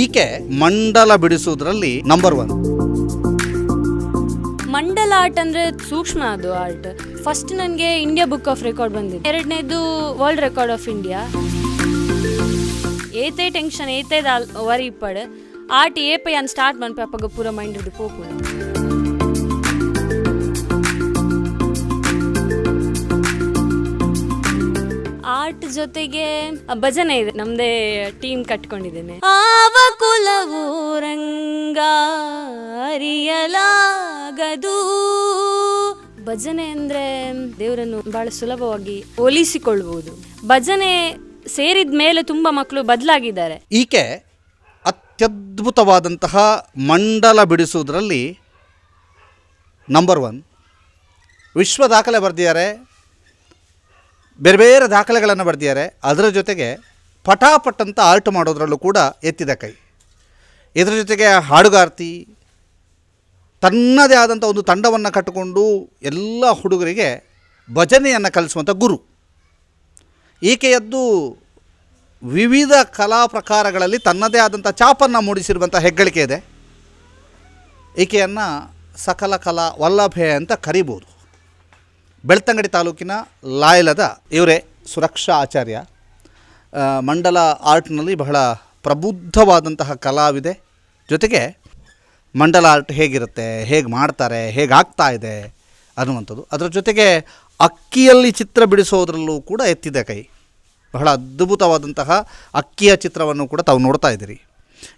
ಈಕೆ ಮಂಡಲ ಬಿಡಿಸುವುದರಲ್ಲಿ number one mandala art ಅಂದರೆ ಸೂಕ್ಷ್ಮ ಅದು ಆರ್ಟ್. ಫಸ್ಟ್ ನನಗೆ ಇಂಡಿಯಾ ಬುಕ್ ಆಫ್ ರೆಕಾರ್ಡ್ ಬಂದಿದೆ. ಎರಡನೇದು ವರ್ಲ್ಡ್ ರೆಕಾರ್ಡ್ ಆಫ್ ಇಂಡಿಯಾ ಏತೆ ಟೆನ್ಷನ್ ಏತೆ ವರಿ ಪಡ್. ಆರ್ಟ್ ಏಪೈ ಅನ್ ಸ್ಟಾರ್ಟ್ ಮನ್ಪೆ ಅಪ್ಪಗ ಪೂರ ಮೈಂಡ್ ಇದು ಪೋಪು ಆರ್ಟ್ ಜೊತೆಗೆ ಭಜನೆ ಇದೆ. ನಮ್ದೇ ಟೀಮ್ ಕಟ್ಕೊಂಡಿದ್ದೇನೆ. ಆವ ಕುಲವು ರಂಗ ಅರಿಯಲಾಗದು. ಭಜನೆ ಅಂದ್ರೆ ದೇವರನ್ನು ಬಹಳ ಸುಲಭವಾಗಿ ಹೋಲಿಸಿಕೊಳ್ಳಬಹುದು ಭಜನೆ ಸೇರಿದ ಮೇಲೆ ತುಂಬಾ ಮಕ್ಕಳು ಬದಲಾಗಿದ್ದಾರೆ. ಈಕೆ ಅತ್ಯದ್ಭುತವಾದಂತಹ ಮಂಡಲ ಬಿಡಿಸುವುದರಲ್ಲಿ ನಂಬರ್ ಒನ್ ವಿಶ್ವ ದಾಖಲೆ ಬರೆದಿದ್ದಾರೆ. ಬೇರೆ ಬೇರೆ ದಾಖಲೆಗಳನ್ನು ಬರೆದಿದ್ದಾರೆ. ಅದರ ಜೊತೆಗೆ ಪಟಾಪಟ್ ಅಂತ ಆರ್ಟ್ ಮಾಡೋದ್ರಲ್ಲೂ ಕೂಡ ಎತ್ತಿದ ಕೈ. ಇದರ ಜೊತೆಗೆ ಹಾಡುಗಾರ್ತಿ ತನ್ನದೇ ಆದಂಥ ಒಂದು ತಂಡವನ್ನು ಕಟ್ಟಿಕೊಂಡು ಎಲ್ಲ ಹುಡುಗರಿಗೆ ಭಜನೆಯನ್ನು ಕಲಿಸುವಂಥ ಗುರು. ಈಕೆಯದ್ದು ವಿವಿಧ ಕಲಾ ಪ್ರಕಾರಗಳಲ್ಲಿ ತನ್ನದೇ ಆದಂಥ ಚಾಪನ್ನು ಮೂಡಿಸಿರುವಂಥ ಹೆಗ್ಗಳಿಕೆ ಇದೆ. ಈಕೆಯನ್ನು ಸಕಲ ಕಲಾ ವಲ್ಲಭೆ ಅಂತ ಕರಿಬೋದು. ಬೆಳ್ತಂಗಡಿ ತಾಲೂಕಿನ ಲಾಯಲದ ಇವರೇ ಸುರಕ್ಷಾ ಆಚಾರ್ಯ. ಮಂಡಲ ಆರ್ಟ್ನಲ್ಲಿ ಬಹಳ ಪ್ರಬುದ್ಧವಾದಂತಹ ಕಲಾವಿದೆ. ಜೊತೆಗೆ ಮಂಡಲ ಆರ್ಟ್ ಹೇಗಿರುತ್ತೆ, ಹೇಗೆ ಮಾಡ್ತಾರೆ, ಹೇಗೆ ಆಗ್ತಾ ಇದೆ ಅನ್ನುವಂಥದ್ದು. ಅದರ ಜೊತೆಗೆ ಅಕ್ಕಿಯಲ್ಲಿ ಚಿತ್ರ ಬಿಡಿಸೋದ್ರಲ್ಲೂ ಕೂಡ ಎತ್ತಿದೆ ಕೈ. ಬಹಳ ಅದ್ಭುತವಾದಂತಹ ಅಕ್ಕಿಯ ಚಿತ್ರವನ್ನು ಕೂಡ ತಾವು ನೋಡ್ತಾ ಇದ್ದೀರಿ.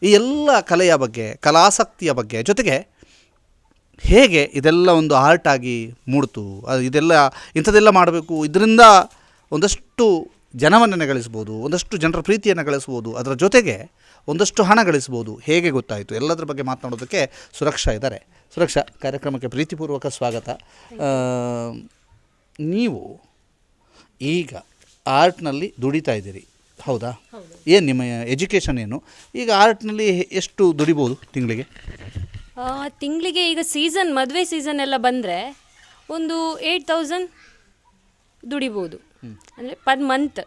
ಈ ಎಲ್ಲ ಕಲೆಯ ಬಗ್ಗೆ, ಕಲಾಸಕ್ತಿಯ ಬಗ್ಗೆ, ಜೊತೆಗೆ ಹೇಗೆ ಇದೆಲ್ಲ ಒಂದು ಆರ್ಟಾಗಿ ಮೂಡ್ತು ಅದು ಇದೆಲ್ಲ ಇಂಥದ್ದೆಲ್ಲ ಮಾಡಬೇಕು, ಇದರಿಂದ ಒಂದಷ್ಟು ಜನವನ್ನು ಗಳಿಸ್ಬೋದು ಒಂದಷ್ಟು ಜನರ ಪ್ರೀತಿಯನ್ನು ಗಳಿಸ್ಬೋದು ಅದರ ಜೊತೆಗೆ ಒಂದಷ್ಟು ಹಣ ಗಳಿಸ್ಬೋದು ಹೇಗೆ ಗೊತ್ತಾಯಿತು? ಎಲ್ಲದರ ಬಗ್ಗೆ ಮಾತನಾಡೋದಕ್ಕೆ ಸುರಕ್ಷಾ ಇದ್ದಾರೆ ಸುರಕ್ಷಾ ಕಾರ್ಯಕ್ರಮಕ್ಕೆ ಪ್ರೀತಿಪೂರ್ವಕ ಸ್ವಾಗತ. ನೀವು ಈಗ ಆರ್ಟ್ನಲ್ಲಿ ದುಡಿತಾ ಇದ್ದೀರಿ. ಹೌದಾ? ಏನು ನಿಮ್ಮ ಎಜುಕೇಷನ್ ಏನು? ಈಗ ಆರ್ಟ್ನಲ್ಲಿ ಎಷ್ಟು ದುಡಿಬೋದು ತಿಂಗಳಿಗೆ? ತಿಂಗಳಿಗೆ ಈಗ ಸೀಸನ್ ಮದುವೆ ಸೀಸನ್ ಎಲ್ಲ ಬಂದರೆ ಒಂದು ಏಯ್ಟ್ ತೌಸಂಡ್ ದುಡಿಬೋದು. ಅಂದರೆ ಪರ್ ಮಂತ್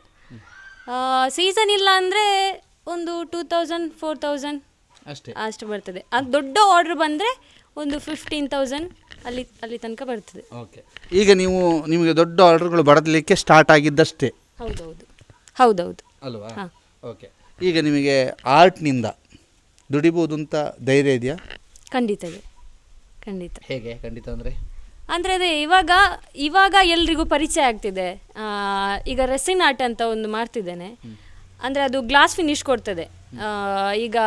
ಸೀಸನ್ ಇಲ್ಲ ಅಂದರೆ ಒಂದು ಟೂ ತೌಸಂಡ್ ಫೋರ್ ತೌಸಂಡ್ ಅಷ್ಟೇ. ಅಷ್ಟು ಬರ್ತದೆ. ಅದು ದೊಡ್ಡ ಆರ್ಡ್ರ್ ಬಂದರೆ ಒಂದು ಫಿಫ್ಟೀನ್ ತೌಸಂಡ್ ಅಲ್ಲಿ ಅಲ್ಲಿ ತನಕ ಬರ್ತದೆ. ಓಕೆ ಈಗ ನೀವು ನಿಮಗೆ ದೊಡ್ಡ ಆರ್ಡ್ರ್ಗಳು ಬರಲಿಕ್ಕೆ ಸ್ಟಾರ್ಟ್ ಆಗಿದ್ದಷ್ಟೇ. ಹೌದೌದು. ಹೌದೌದು. ಅಲ್ವಾ? ಹಾಂ. ಓಕೆ ಈಗ ನಿಮಗೆ ಆರ್ಟ್ನಿಂದ ದುಡಿಬೋದು ಅಂತ ಧೈರ್ಯ ಇದೆಯಾ? ಖಂಡಿತ ಇದೆ. ಖಂಡಿತ. ಹೇಗೆ? ಖಂಡಿತ ಅಂದರೆ? ಅಂದರೆ ಅದೇ ಇವಾಗ ಇವಾಗ ಎಲ್ರಿಗೂ ಪರಿಚಯ ಆಗ್ತಿದೆ. ಈಗ ರೆಸಿನ್ ಆರ್ಟ್ ಅಂತ ಒಂದು ಮಾಡ್ತಿದ್ದೇನೆ. ಅಂದರೆ ಅದು ಗ್ಲಾಸ್ ಫಿನಿಶ್ ಕೊಡ್ತದೆ. ಈಗ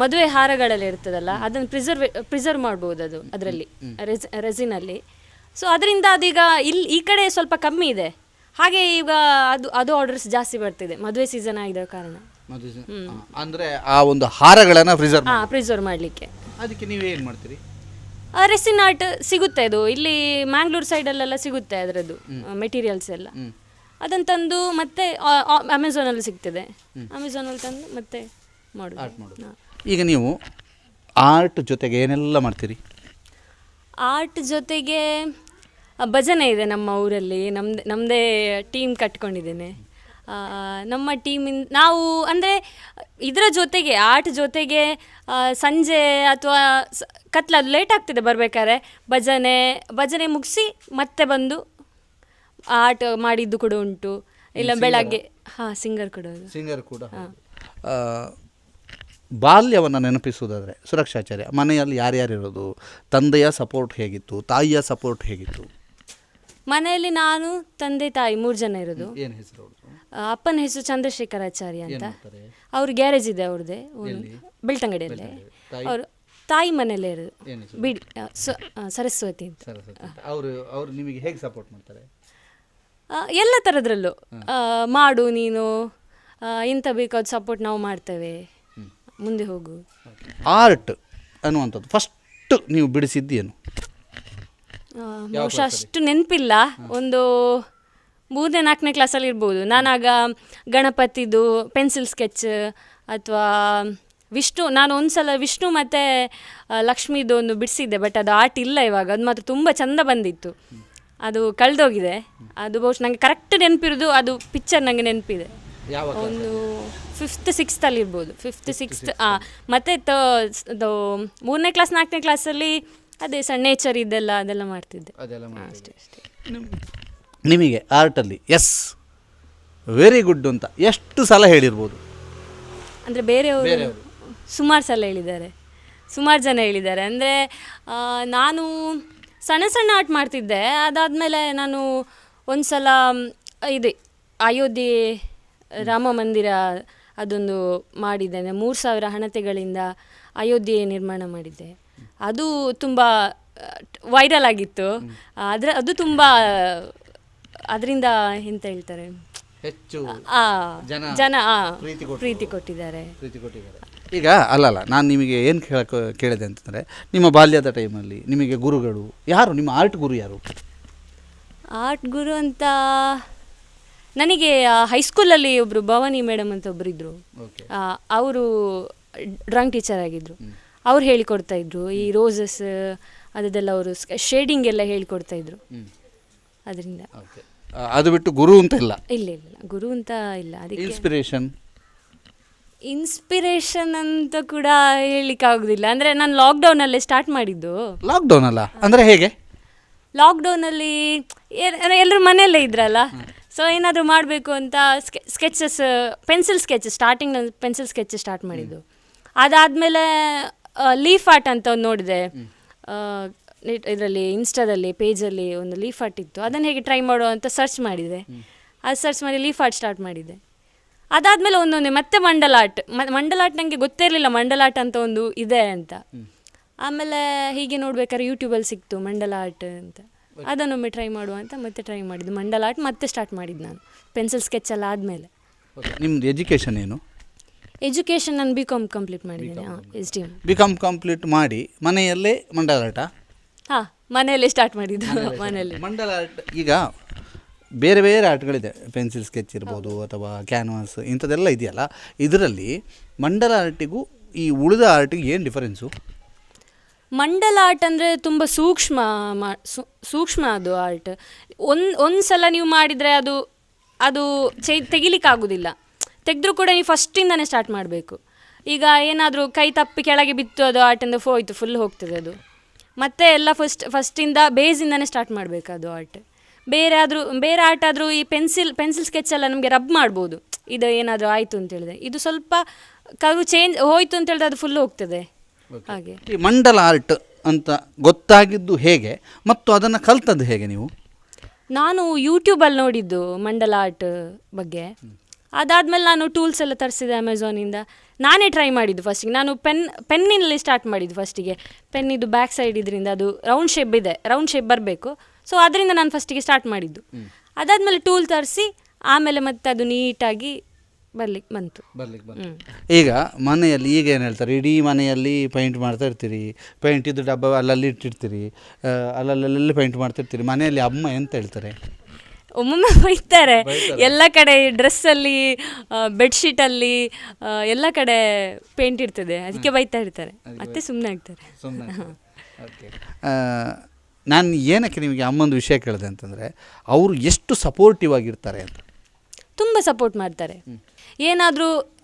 ಮದುವೆ ಹಾರಗಳಲ್ಲಿ ಇರ್ತದಲ್ಲ ಅದನ್ನು ಪ್ರಿಸರ್ವ್ ಪ್ರಿಸರ್ವ್ ಮಾಡ್ಬೋದು ಅದು ಅದರಲ್ಲಿ ರೆಸ್ ರೆಸಿನಲ್ಲಿ. ಸೊ ಅದರಿಂದ ಅದೀಗ ಇಲ್ಲಿ ಈ ಕಡೆ ಸ್ವಲ್ಪ ಕಮ್ಮಿ ಇದೆ. ಹಾಗೆ ಈಗ ಅದು ಅದು ಆರ್ಡರ್ಸ್ ಜಾಸ್ತಿ ಬರ್ತಿದೆ ಮದುವೆ ಸೀಸನ್ ಆಗಿರೋ ಕಾರಣ. ಅಂದ್ರೆ ಆ ಒಂದು ಹಾರಗಳನ್ನು ಪ್ರಿಸರ್ವ್ ಪ್ರಿಸರ್ವ್ ಮಾಡಲಿಕ್ಕೆ. ಅದಕ್ಕೆ ನೀವು ಏನು ಮಾಡ್ತೀರಿ? ರೆಸಿನ್ ಆರ್ಟ್ ಸಿಗುತ್ತೆ ಅದು. ಇಲ್ಲಿ ಮ್ಯಾಂಗ್ಳೂರ್ ಸೈಡಲ್ಲೆಲ್ಲ ಸಿಗುತ್ತೆ ಅದರದ್ದು ಮೆಟೀರಿಯಲ್ಸ್ ಎಲ್ಲ. ಅದನ್ನು ತಂದು ಮತ್ತೆ ಅಮೆಝಾನಲ್ಲಿ ಸಿಗ್ತದೆ. ಅಮೆಝಾನಲ್ಲಿ ತಂದು ಮತ್ತೆ ಮಾಡೋದು. ಹಾ. ಈಗ ನೀವು ಆರ್ಟ್ ಜೊತೆಗೆ ಏನೆಲ್ಲ ಮಾಡ್ತೀರಿ? ಆರ್ಟ್ ಜೊತೆಗೆ ಆ, ಭಜನೆ ಇದೆ ನಮ್ಮ ಊರಲ್ಲಿ. ನಮ್ದು ನಮ್ಮದೇ ಟೀಮ್ ಕಟ್ಕೊಂಡಿದ್ದೇನೆ. ಆ, ನಮ್ಮ ಟೀಮಿಂದ ನಾವು ಅಂದರೆ ಇದರ ಜೊತೆಗೆ ಆರ್ಟ್ ಜೊತೆಗೆ ಆ, ಸಂಜೆ ಅಥವಾ ಕತ್ಲದು ಲೇಟ್ ಆಗ್ತಿದೆ ಬರಬೇಕಾದ್ರೆ. ಭಜನೆ ಭಜನೆ ಮುಗಿಸಿ ಮತ್ತೆ ಬಂದು ಆಟ ಮಾಡಿದ್ದು ಕೂಡ ಉಂಟು. ಇಲ್ಲ ಬೆಳಗ್ಗೆ. ಹಾಂ ಸಿಂಗರ್ ಕೊಡೋದು ಸಿಂಗರ್ ಕೂಡ. ಆ, ಬಾಲ್ಯವನ್ನು ನೆನಪಿಸುವುದಾದರೆ ಸುರಕ್ಷಾಚಾರ್ಯ ಮನೆಯಲ್ಲಿ ಯಾರ್ಯಾರಿರೋದು? ತಂದೆಯ ಸಪೋರ್ಟ್ ಹೇಗಿತ್ತು? ತಾಯಿಯ ಸಪೋರ್ಟ್ ಹೇಗಿತ್ತು? ಮನೆಯಲ್ಲಿ ನಾನು ತಂದೆ ತಾಯಿ ಮೂರು ಜನ ಇರೋದು. ಏನು ಹೆಸರು? ಆ, ಅಪ್ಪನ ಹೆಸರು ಚಂದ್ರಶೇಖರಾಚಾರ್ಯ ಅಂತ? ಅವ್ರ ಗ್ಯಾರೇಜ್ ಇದೆ ಅವ್ರದ್ದೇ ಬೆಳ್ತಂಗಡಿಯಲ್ಲಿ. ಅವರು ತಾಯಿ ಮನೆಯಲ್ಲೇ ಇರೋದು. ಏನು ಹೆಸರು? ಬಿಡಿ ಸ- ಆ, ಸರಸ್ವತಿ ಅಂತ. ಸರಸ್ವತಿ ಅಂತ. ಅವರು ಅವರು ನಿಮಗೆ ಹೇಗೆ ಸಪೋರ್ಟ್ ಮಾಡ್ತಾರೆ? ಆ, ಎಲ್ಲ ಥರದ್ರಲ್ಲೂ ಆ, ಮಾಡು ನೀನು. ಆ, ಇಂಥ ಬೇಕು ಅದು ಸಪೋರ್ಟ್ ನಾವು ಮಾಡ್ತೇವೆ. ಮುಂದೆ ಹೋಗು. ಆರ್ಟ್ ಅನ್ನುವಂಥದ್ದು. ಫಸ್ಟ್ ನೀವು ಬಿಡಿಸಿದ್ದೇನು ಆ, ಬಹುಶಃ ಅಷ್ಟು ನೆನಪಿಲ್ಲ. ಒಂದು ಮೂರನೇ ನಾಲ್ಕನೇ ಕ್ಲಾಸಲ್ಲಿ ಇರ್ಬೋದು. ನಾನಾಗ ಗಣಪತಿದು ಪೆನ್ಸಿಲ್ ಸ್ಕೆಚ್ ಅಥವಾ ವಿಷ್ಣು ನಾನು ಒಂದ್ಸಲ ವಿಷ್ಣು ಮತ್ತು ಲಕ್ಷ್ಮಿದು ಒಂದು ಬಿಡಿಸಿದ್ದೆ ಬಟ್ ಅದು ಆರ್ಟ್ ಇಲ್ಲ ಇವಾಗ ಅದು ಮಾತ್ರ ತುಂಬ ಚಂದ ಬಂದಿತ್ತು. ಅದು ಕಳೆದೋಗಿದೆ. ಅದು ಬಹುಶಃ ನನಗೆ ಕರೆಕ್ಟ್ ನೆನಪಿರೋದು ಅದು ಪಿಕ್ಚರ್ ನನಗೆ ನೆನಪಿದೆ. ಯಾವ ಒಂದು ಫಿಫ್ತ್ ಸಿಕ್ಸ್ತಲ್ಲಿ ಇರ್ಬೋದು. ಫಿಫ್ತ್ ಸಿಕ್ಸ್ತ್ ಹಾಂ ಮತ್ತೆ ತ ಅದು ಮೂರನೇ ಕ್ಲಾಸ್ ನಾಲ್ಕನೇ ಕ್ಲಾಸಲ್ಲಿ ಅದೇ ಸಣ್ಣ ನೇಚರ್ ಇದೆಲ್ಲ ಅದೆಲ್ಲ ಮಾಡ್ತಿದ್ದೆ. ಅಷ್ಟೇ ಅಷ್ಟೇ. ನಿಮಗೆ ಆರ್ಟಲ್ಲಿ ಎಸ್ ವೆರಿ ಗುಡ್ ಅಂತ ಎಷ್ಟು ಸಲ ಹೇಳಿರ್ಬೋದು? ಅಂದರೆ ಬೇರೆಯವರು. ಸುಮಾರು ಸಲ ಹೇಳಿದ್ದಾರೆ. ಸುಮಾರು ಜನ ಹೇಳಿದ್ದಾರೆ. ಅಂದರೆ ನಾನು ಸಣ್ಣ ಸಣ್ಣ ಆರ್ಟ್ ಮಾಡ್ತಿದ್ದೆ. ಅದಾದಮೇಲೆ ನಾನು ಒಂದು ಸಲ ಇದೆ ಅಯೋಧ್ಯೆ ರಾಮ ಮಂದಿರ ಅದೊಂದು ಮಾಡಿದ್ದೇನೆ. ಮೂರು ಸಾವಿರ ಹಣತೆಗಳಿಂದ ಅಯೋಧ್ಯೆ ನಿರ್ಮಾಣ ಮಾಡಿದ್ದೆ. ಅದು ತುಂಬ ವೈರಲ್ ಆಗಿತ್ತು. ಅದರ ಅದು ತುಂಬ ಅದರಿಂದ ಎಂತ ಹೇಳ್ತಾರೆ? ಹೆಚ್ಚು ಜನ ಪ್ರೀತಿ ಕೊಟ್ಟಿದ್ದಾರೆ. ಈಗ ಅಲ್ಲಲ್ಲ ನಾನು ನಿಮಗೆ ಏನು ಕೇಳಕ್ಕೆ ಕೇಳಿದೆ ಅಂತಂದರೆ ನಿಮ್ಮ ಬಾಲ್ಯದ ಟೈಮಲ್ಲಿ ನಿಮಗೆ ಗುರುಗಳು ಯಾರು? ನಿಮ್ಮ ಆರ್ಟ್ ಗುರು ಯಾರು? ಆರ್ಟ್ ಗುರು ಅಂತ ನನಗೆ ಹೈಸ್ಕೂಲಲ್ಲಿ ಒಬ್ಬರು ಭವಾನಿ ಮೇಡಮ್ ಅಂತ ಒಬ್ರು ಇದ್ದರು ಅವರು ಡ್ರಾಯಿಂಗ್ ಟೀಚರ್ ಆಗಿದ್ರು. ಅವ್ರು ಹೇಳಿಕೊಡ್ತಾ ಇದ್ರು. ಈ ರೋಸಸ್ ಅದೆಲ್ಲ ಅವರು ಶೇಡಿಂಗ್ ಎಲ್ಲ ಹೇಳಿಕೊಡ್ತಾ ಇದ್ರು. ಅದರಿಂದ. ಅದು ಬಿಟ್ಟು ಗುರು ಅಂತ ಇಲ್ಲ? ಇಲ್ಲ ಇಲ್ಲ, ಗುರು ಅಂತ ಇಲ್ಲ. ಅದಕ್ಕೆ ಇನ್ಸ್ಪಿರೇಷನ್ ಇನ್ಸ್ಪಿರೇಷನ್ ಅಂತ ಕೂಡ ಹೇಳಲಿಕ್ಕೆ ಆಗುದಿಲ್ಲ ಅಂದರೆ ನಾನು ಲಾಕ್ಡೌನಲ್ಲೇ ಸ್ಟಾರ್ಟ್ ಮಾಡಿದ್ದು. ಲಾಕ್ಡೌನ್ ಅಲ್ಲ? ಅಂದರೆ ಹೇಗೆ? ಲಾಕ್ಡೌನಲ್ಲಿ ಎಲ್ಲರೂ ಮನೆಯಲ್ಲೇ ಇದ್ರಲ್ಲ? ಸೊ ಏನಾದರೂ ಮಾಡಬೇಕು ಅಂತ ಸ್ಕೆ ಸ್ಕೆಚಸ್ ಪೆನ್ಸಿಲ್ ಸ್ಕೆಚ್ ಸ್ಟಾರ್ಟಿಂಗ್ ನಾನು ಪೆನ್ಸಿಲ್ ಸ್ಕೆಚ್ ಸ್ಟಾರ್ಟ್ ಮಾಡಿದ್ದು. ಅದಾದ್ಮೇಲೆ ಲೀಫ್ ಆರ್ಟ್ ಅಂತ ಒಂದು ನೋಡಿದೆ. ಇದರಲ್ಲಿ ಇನ್ಸ್ಟಾದಲ್ಲಿ ಪೇಜಲ್ಲಿ ಒಂದು ಲೀಫ್ ಆರ್ಟ್ ಇತ್ತು. ಅದನ್ನು ಹೇಗೆ ಟ್ರೈ ಮಾಡೋ ಅಂತ ಸರ್ಚ್ ಮಾಡಿದೆ. ಅದು ಸರ್ಚ್ ಮಾಡಿ ಲೀಫ್ ಆರ್ಟ್ ಸ್ಟಾರ್ಟ್ ಮಾಡಿದೆ. ಅದಾದಮೇಲೆ ಒಂದೊಂದೇ ಮತ್ತೆ ಮಂಡಲ ಆರ್ಟ್ ಮಂಡಲ ಆರ್ಟ್ ನನಗೆ ಗೊತ್ತೇ ಇರಲಿಲ್ಲ ಮಂಡಲ ಆರ್ಟ್ ಅಂತ ಒಂದು ಇದೆ ಅಂತ. ಆಮೇಲೆ ಹೀಗೆ ನೋಡ್ಬೇಕಾದ್ರೆ ಯೂಟ್ಯೂಬಲ್ಲಿ ಸಿಕ್ತು ಮಂಡಲ ಆರ್ಟ್ ಅಂತ ಅದನ್ನೊಮ್ಮೆ ಟ್ರೈ ಮಾಡುವ ಅಂತ ಮತ್ತೆ ಟ್ರೈ ಮಾಡಿದ್ದು. ಮಂಡಲ ಆರ್ಟ್ ಮತ್ತೆ ಸ್ಟಾರ್ಟ್ ಮಾಡಿದ್ದು ನಾನು ಪೆನ್ಸಿಲ್ ಸ್ಕೆಚ್ ಎಲ್ಲ ಆದಮೇಲೆ. ನಿಮ್ಮದು ಎಜುಕೇಷನ್ ಏನು? ಎಜುಕೇಷನ್ ನಾನು ಬಿ ಕಾಮ್ ಕಂಪ್ಲೀಟ್ ಮಾಡಿದ್ದೇನೆ ಹಾಂ S D M B com complete ಮಾಡಿ ಮನೆಯಲ್ಲೇ ಮಂಡಲ ಆರ್ಟ ಹಾಂ ಮನೆಯಲ್ಲೇ ಸ್ಟಾರ್ಟ್ ಮಾಡಿದ್ದು ಮನೆಯಲ್ಲಿ ಮಂಡಲ ಆರ್ಟ್ ಈಗ ಬೇರೆ ಬೇರೆ ಆರ್ಟ್ಗಳಿದೆ. ಪೆನ್ಸಿಲ್ ಸ್ಕೆಚ್ ಇರ್ಬೋದು ಅಥವಾ ಕ್ಯಾನ್ವಾಸ್ ಇಂಥದ್ದೆಲ್ಲ ಇದೆಯಲ್ಲ ಇದರಲ್ಲಿ ಮಂಡಲ ಆರ್ಟಿಗೂ ಈ ಉಳಿದ ಆರ್ಟಿಗೆ ಏನು ಡಿಫರೆನ್ಸು ಮಂಡಲ ಆರ್ಟ್ ಅಂದರೆ ತುಂಬ ಸೂಕ್ಷ್ಮ ಮಾ ಸೂಕ್ಷ್ಮ ಅದು ಆರ್ಟ್. ಒಂದು ಒಂದು ಸಲ ನೀವು ಮಾಡಿದರೆ ಅದು ಅದು ಚೆ ತೆಗಿಲಿಕ್ಕಾಗೋದಿಲ್ಲ. ತೆಗೆದ್ರೂ ಕೂಡ ನೀವು ಫಸ್ಟಿಂದನೇ ಸ್ಟಾರ್ಟ್ ಮಾಡಬೇಕು. ಈಗ ಏನಾದರೂ ಕೈ ತಪ್ಪಿ ಕೆಳಗೆ ಬಿತ್ತು ಅದು ಆರ್ಟಿಂದ ಹೋಯ್ತು ಫುಲ್ ಹೋಗ್ತದೆ ಅದು. ಮತ್ತೆ ಎಲ್ಲ ಫಸ್ಟ್ ಫಸ್ಟಿಂದ ಬೇಸಿಂದನೇ ಸ್ಟಾರ್ಟ್ ಮಾಡಬೇಕು ಅದು ಆರ್ಟ್. ಬೇರೆ ಆದರೂ ಬೇರೆ ಆರ್ಟ್ ಆದರೂ ಈ ಪೆನ್ಸಿಲ್ ಪೆನ್ಸಿಲ್ ಸ್ಕೆಚ್ ಎಲ್ಲ ನಮಗೆ ರಬ್ ಮಾಡ್ಬೋದು. ಇದು ಏನಾದರೂ ಆಯಿತು ಅಂತ ಹೇಳಿದ್ರೆ. ಇದು ಸ್ವಲ್ಪ ಕರು ಚೇಂಜ್ ಹೋಯ್ತು ಅಂತ ಹೇಳಿದ್ರೆ ಅದು ಫುಲ್ ಹೋಗ್ತದೆ. ಹಾಗೆ. ಈ ಮಂಡಲ ಆರ್ಟ್ ಅಂತ ಗೊತ್ತಾಗಿದ್ದು ಹೇಗೆ? ಮತ್ತು ಅದನ್ನು ಕಲ್ತದ್ದು ಹೇಗೆ ನೀವು? ನಾನು ಯೂಟ್ಯೂಬಲ್ಲಿ ನೋಡಿದ್ದು ಮಂಡಲ ಆರ್ಟ್ ಬಗ್ಗೆ. ಅದಾದಮೇಲೆ ನಾನು ಟೂಲ್ಸ್ ಎಲ್ಲ ತರಿಸಿದೆ ಅಮೆಝಾನಿಂದ ನಾನೇ ಟ್ರೈ ಮಾಡಿದ್ದು ಫಸ್ಟಿಗೆ ನಾನು ಪೆನ್ ಪೆನ್ನಿನಲ್ಲಿ ಸ್ಟಾರ್ಟ್ ಮಾಡಿದ್ದು ಫಸ್ಟಿಗೆ ಪೆನ್ನಿದು ಇದು ಬ್ಯಾಕ್ ಸೈಡ್ ಇದರಿಂದ ಅದು ರೌಂಡ್ ಶೇಪ್ ಇದೆ. ರೌಂಡ್ ಶೇಪ್ ಬರಬೇಕು. ಸೊ ಅದರಿಂದ ನಾನು ಫಸ್ಟಿಗೆ ಸ್ಟಾರ್ಟ್ ಮಾಡಿದ್ದು. ಅದಾದ್ಮೇಲೆ ಟೂಲ್ ತರಿಸಿ ಆಮೇಲೆ ಮತ್ತೆ ಅದು ನೀಟಾಗಿ ಬರ್ಲಿಕ್ಕೆ ಬಂತು. ಬರ್ಲಿಕ್ಕೆ ಈಗ ಮನೆಯಲ್ಲಿ ಈಗ ಏನು ಹೇಳ್ತಾರೆ? ಇಡೀ ಮನೆಯಲ್ಲಿ ಪೈಂಟ್ ಮಾಡ್ತಾ ಇರ್ತೀರಿ. ಪೈಂಟ್ ಇದು ಡಬ್ಬ ಅಲ್ಲಲ್ಲಿ ಇಟ್ಟಿರ್ತೀರಿ. ಅಲ್ಲಲ್ಲಲ್ಲಿ ಪೈಂಟ್ ಮಾಡ್ತಾ ಇರ್ತೀರಿ. ಮನೆಯಲ್ಲಿ ಅಮ್ಮ ಎಂತ ಹೇಳ್ತಾರೆ? ಒಮ್ಮೊಮ್ಮೆ ಬೈತಾರೆ. ಎಲ್ಲ ಕಡೆ ಡ್ರೆಸ್ಸಲ್ಲಿ ಬೆಡ್ಶೀಟಲ್ಲಿ ಎಲ್ಲ ಕಡೆ ಪೇಂಟ್ ಇರ್ತದೆ. ಅದಕ್ಕೆ ಬೈತಾ ಇರ್ತಾರೆ. ಮತ್ತೆ ಸುಮ್ಮನೆ ಆಗ್ತಾರೆ. ಓಕೆ ನಾನು ಏನಕ್ಕೆ ನಿಮಗೆ ಅಮ್ಮಂದು ವಿಷಯ ಕೇಳಿದೆ ಅಂತಂದರೆ ಅವರು ಎಷ್ಟು ಸಪೋರ್ಟಿವ್ ಆಗಿರ್ತಾರೆ ಅಂತ. ತುಂಬ ಸಪೋರ್ಟ್ ಮಾಡ್ತಾರೆ. ಏನಾದರೂ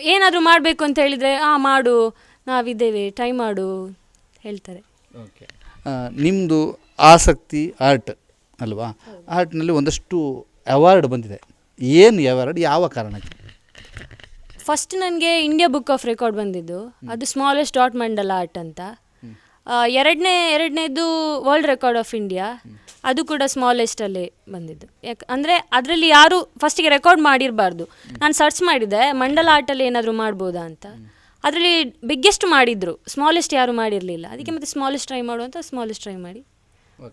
ಏನಾದರೂ ಮಾಡಬೇಕು ಅಂತ ಹೇಳಿದರೆ ಹಾಂ ಮಾಡು ನಾವಿದ್ದೇವೆ ಟ್ರೈ ಮಾಡು ಹೇಳ್ತಾರೆ. ಓಕೆ. ನಿಮ್ಮದು ಆಸಕ್ತಿ ಆರ್ಟ್ ಅಲ್ವಾ? ಆರ್ಟ್ನಲ್ಲಿ ಒಂದಷ್ಟು ಅವಾರ್ಡ್ ಬಂದಿದೆ. ಏನು ಅವಾರ್ಡ್ ಯಾವ ಕಾರಣಕ್ಕೆ? ಫಸ್ಟ್ ನನಗೆ ಇಂಡಿಯಾ ಬುಕ್ ಆಫ್ ರೆಕಾರ್ಡ್ ಬಂದಿದ್ದು. ಅದು ಸ್ಮಾಲೆಸ್ಟ್ ಡಾಟ್ ಮಂಡಲ ಆರ್ಟ್ ಅಂತ. ಆ, ಎರಡನೇ ಎರಡನೇದು ವರ್ಲ್ಡ್ ರೆಕಾರ್ಡ್ ಆಫ್ ಇಂಡಿಯಾ ಅದು ಕೂಡ ಸ್ಮಾಲೆಸ್ಟಲ್ಲಿ ಬಂದಿದ್ದು. ಯಾಕೆ ಅಂದರೆ ಅದರಲ್ಲಿ ಯಾರು ಫಸ್ಟಿಗೆ ರೆಕಾರ್ಡ್ ಮಾಡಿರಬಾರ್ದು. ನಾನು ಸರ್ಚ್ ಮಾಡಿದೆ ಮಂಡಲ ಆರ್ಟಲ್ಲಿ ಏನಾದರೂ ಮಾಡ್ಬೋದಾ ಅಂತ. ಅದರಲ್ಲಿ ಬಿಗ್ಗೆಸ್ಟ್ ಮಾಡಿದ್ರು. ಸ್ಮಾಲೆಸ್ಟ್ ಯಾರು ಮಾಡಿರಲಿಲ್ಲ. ಅದಕ್ಕೆ ಮತ್ತೆ ಸ್ಮಾಲೆಸ್ಟ್ ಟ್ರೈ ಮಾಡುವಂತ ಸ್ಮಾಲೆಸ್ಟ್ ಟ್ರೈ ಮಾಡಿ.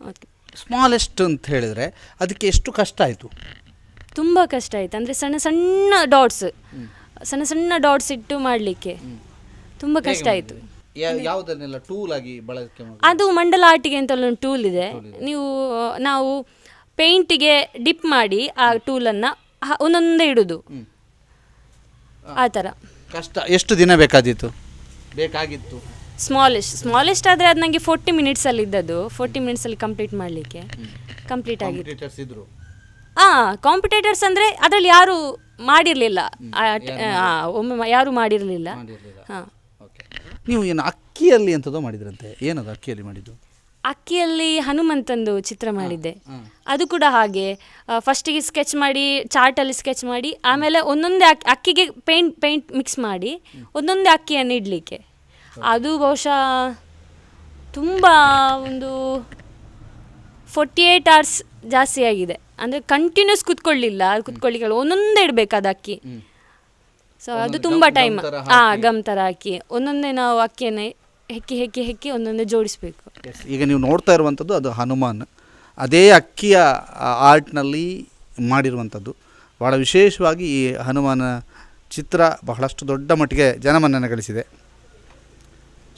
ಓಕೆ ಸ್ಮಾಲೆಸ್ಟ್ ಅಂತ ಹೇಳಿದರೆ ಅದಕ್ಕೆ ಎಷ್ಟು ಕಷ್ಟ ಆಯಿತು? ತುಂಬ ಕಷ್ಟ ಆಯ್ತು. ಅಂದರೆ ಸಣ್ಣ ಸಣ್ಣ ಡಾಟ್ಸ್ ಸಣ್ಣ ಸಣ್ಣ ಡಾಟ್ಸ್ ಇಟ್ಟು ಮಾಡಲಿಕ್ಕೆ. ತುಂಬ ಕಷ್ಟ ಆಯಿತು. ಯಾವುದನ್ನೆಲ್ಲ ಟೂಲ್ ಆಗಿ ಬಳಕೆ ಮಾಡಿ ಅದು ಮಂಡಲ ಆರ್ಟಿಗೆ ಅಂತ ಒಂದು ಟೂಲ್ ಇದೆ. ನೀವು ನಾವು ಪೇಂಟಿಗೆ ಡಿಪ್ ಮಾಡಿ ಆ ಟೂಲನ್ನು ಒಂದೊಂದೇ ಇಡುದು. ಆ. ಥರ. ಕಷ್ಟ ಎಷ್ಟು ದಿನ ಬೇಕಾದಿತ್ತು ಬೇಕಾಗಿತ್ತು. ಸ್ಮಾಲೆಸ್ಟ್ ಸ್ಮಾಲೆಸ್ಟ್ ಆದರೆ ಅದು ನನಗೆ ಫೋರ್ಟಿ ಮಿನಿಟ್ಸಲ್ಲಿ ಇದ್ದದ್ದು. ಫೋರ್ಟಿ ಮಿನಿಟ್ಸಲ್ಲಿ ಕಂಪ್ಲೀಟ್ ಮಾಡಲಿಕ್ಕೆ. ಕಂಪ್ಲೀಟ್ ಆಗಿ ಇದ್ರು. ಹಾಂ ಕಾಂಪಿಟೇಟರ್ಸ್ ಅಂದರೆ ಅದರಲ್ಲಿ ಯಾರು ಮಾಡಿರಲಿಲ್ಲ. ಒಮ್ಮೆ ಯಾರೂ ಮಾಡಿರಲಿಲ್ಲ. ಹಾಂ. ನೀವು ಏನು ಅಕ್ಕಿಯಲ್ಲಿ ಎಂಥದೋ ಮಾಡಿದ್ರಂತೆ. ಏನದು ಅಕ್ಕಿಯಲ್ಲಿ ಮಾಡಿದ್ದು? ಅಕ್ಕಿಯಲ್ಲಿ ಹನುಮಂತಂದು ಚಿತ್ರ ಮಾಡಿದ್ದೆ. ಅದು ಕೂಡ ಹಾಗೆ. ಫಸ್ಟಿಗೆ ಸ್ಕೆಚ್ ಮಾಡಿ ಚಾರ್ಟಲ್ಲಿ ಸ್ಕೆಚ್ ಮಾಡಿ ಆಮೇಲೆ ಒಂದೊಂದೇ ಅಕ್ಕಿ ಅಕ್ಕಿಗೆ ಪೇಂಟ್ ಪೇಂಟ್ ಮಿಕ್ಸ್ ಮಾಡಿ ಒಂದೊಂದೇ ಅಕ್ಕಿಯನ್ನು ಇಡಲಿಕ್ಕೆ. ಅದು ಬಹುಶಃ ತುಂಬ ಒಂದು ಫೋರ್ಟಿ ಏಯ್ಟ್ ಅವರ್ಸ್ ಜಾಸ್ತಿ ಆಗಿದೆ. ಅಂದರೆ ಕಂಟಿನ್ಯೂಸ್ ಕುತ್ಕೊಳ್ಳಿಲ್ಲ ಅದು ಕುತ್ಕೊಳ್ಳಿಕ್ಕೆ ಒಂದೊಂದೇ ಇಡಬೇಕು ಅದು ಅಕ್ಕಿ ಸೊ ಅದು ತುಂಬ ಟೈಮ್ ಹಾಂ ಗಮ್ ಥರ ಹಾಕಿ. ಒಂದೊಂದೇ ನಾವು ಅಕ್ಕಿಯನ್ನು ಹೆಕ್ಕಿ ಹೆಕ್ಕಿ ಹೆಕ್ಕಿ ಒಂದೊಂದೇ ಜೋಡಿಸ್ಬೇಕು. ಈಗ ನೀವು ನೋಡ್ತಾ ಇರುವಂಥದ್ದು ಅದು ಹನುಮಾನ್. ಅದೇ ಅಕ್ಕಿಯ ಆರ್ಟ್ನಲ್ಲಿ ಮಾಡಿರುವಂಥದ್ದು. ಭಾಳ ವಿಶೇಷವಾಗಿ ಈ ಹನುಮಾನ ಚಿತ್ರ ಬಹಳಷ್ಟು ದೊಡ್ಡ ಮಟ್ಟಿಗೆ ಜನಮನ್ನಣೆ ಗಳಿಸಿದೆ.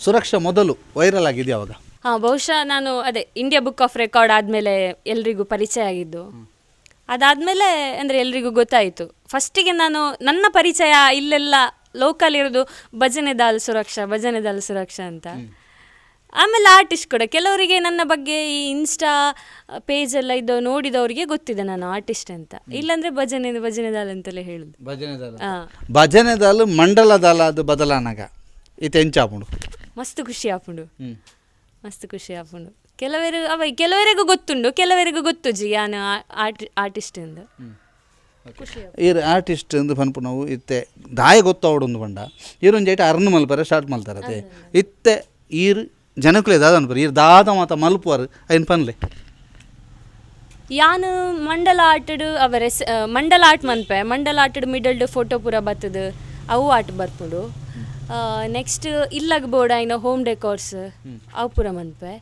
ಸುರಕ್ಷಾ ಮೊದಲು ವೈರಲ್ ಆಗಿದೆ ಅವಾಗ? ಹಾಂ ಬಹುಶಃ ನಾನು ಅದೇ ಇಂಡಿಯಾ ಬುಕ್ ಆಫ್ ರೆಕಾರ್ಡ್ ಆದಮೇಲೆ ಎಲ್ರಿಗೂ ಪರಿಚಯ ಆಗಿದ್ದು. ಅದಾದಮೇಲೆ ಅಂದರೆ ಎಲ್ರಿಗೂ ಗೊತ್ತಾಯಿತು. ಫಸ್ಟಿಗೆ ನಾನು ನನ್ನ ಪರಿಚಯ ಇಲ್ಲೆಲ್ಲ ಲೋಕಲ್ ಇರೋದು ಭಜನೆ ದಾಲ್ ಸುರಕ್ಷಾ ಭಜನೆ ದಾಲ್ ಸುರಕ್ಷಾ ಅಂತ. ಆಮೇಲೆ ಆರ್ಟಿಸ್ಟ್ ಕೂಡ. ಕೆಲವರಿಗೆ ನನ್ನ ಬಗ್ಗೆ ಈ ಇನ್ಸ್ಟಾ ಪೇಜ್ ಎಲ್ಲ ಇದು ನೋಡಿದವರಿಗೆ ಗೊತ್ತಿದೆ ನಾನು ಆರ್ಟಿಸ್ಟ್ ಅಂತ. ಇಲ್ಲಾಂದ್ರೆ ಭಜನೆ ಭಜನೆ ದಾಲ್ ಅಂತಲೇ ಹೇಳುದು. ಭಜನೆ ದಾಲ. ಭಜನೆ ದಾಲು ಮಂಡಲ ದಾಲ ಅದು ಬದಲಾನಾಗ. ಇದು ಎಂಚಾಪುಂಡು ಮಸ್ತ್ ಖುಷಿ ಆಪುಂಡು ಮಸ್ತ್ ಖುಷಿ ಆಪುಂಡು ಕೆಲವರು ಅವ ಕೆಲವರಿಗೂ ಗೊತ್ತುಂಡು ಕೆಲವರಿಗೂ ಗೊತ್ತು ಯಾನು ಆರ್ಟಿ ಆರ್ಟಿಸ್ಟ್ ಎಂದು. ಇರ್ ಆರ್ಟಿಸ್ಟ್ ಎಂದು ಪನ್ಪು ನಾವು ಇತ್ತೆ ದಾಯ ಗೊತ್ತವಡೊಂದು ಪಂಡ ಇರೊಂದು ಜೈಟ ಅರ್ನ್ ಮಲ್ಪರೆ ಸ್ಟಾರ್ಟ್ ಮಲ್ತಾರತೆ ಇತ್ತೆ ಈರ್ ಜನಕ್ಕೆ ದಾದ ಅನ್ಪರ್. ಇರ್ ದಾದ ಮಾತ ಮಲ್ಪುವರು ಐನ್ ಪನ್ಲೆ. ಯಾನು ಮಂಡಲ ಆಟಡು ಅವರ ಮಂಡಲ ಆರ್ಟ್ ಮನ್ಪೆ. ಮಂಡಲ ಆಟಡು ಮಿಡಲ್ಡ್ ಫೋಟೋ ಪೂರ ಬತ್ತದು ಅವು ಆಟ ಬರ್ಪುಡು. ನೆಕ್ಸ್ಟ್ ಇಲ್ಲಾಗ ಬೋರ್ಡ್ ಐನ ಹೋಮ್ ಡೆಕೋರ್ಸ್ ಅವು ಪೂರ ಮನ್ಪೆ.